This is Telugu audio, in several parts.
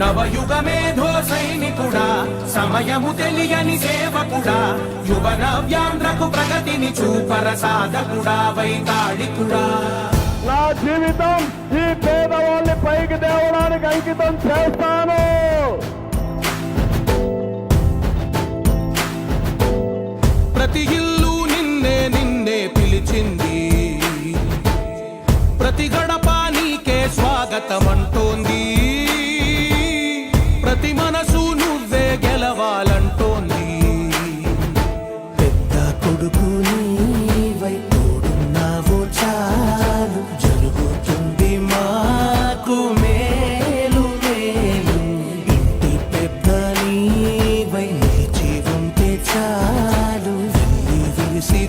నవయుగ మేధో సైనికుడా సమయము తెలియని సేవకుడా యువ నవ్యాంధ్రకు ప్రగతిని చూపర సాధకుడా వైతాళికుడా. నా జీవితం ఈ పేదవాళ్ళని పైకి తేవడానికి అంకితం చేస్తాను. ప్రతి ఇల్లు నిన్నే నిన్నే పిలిచింది. ప్రతి గడప నీకే స్వాగతం మనసు నువ్వే గెలవాలంటోంది. పెద్ద కొడుకు నీవై తోడున్నావో చాలు. జరుగుతుంది మాకు మేలు మేలు. ఇంటి పెద్ద నీవై నిలిచి ఉంటే చాలు. వెళ్ళి విలిసి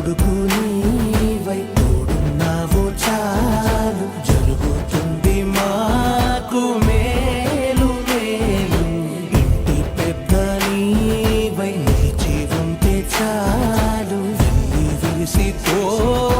కొడుకు నీవై తోడున్నావు చాలు. జరుగుతుంది మాకు మేలు మేలు. ఇంటి పెద్ద నీవై నిలిచి ఉంటే చాలు. వెళ్ళి విలిసి ఓవ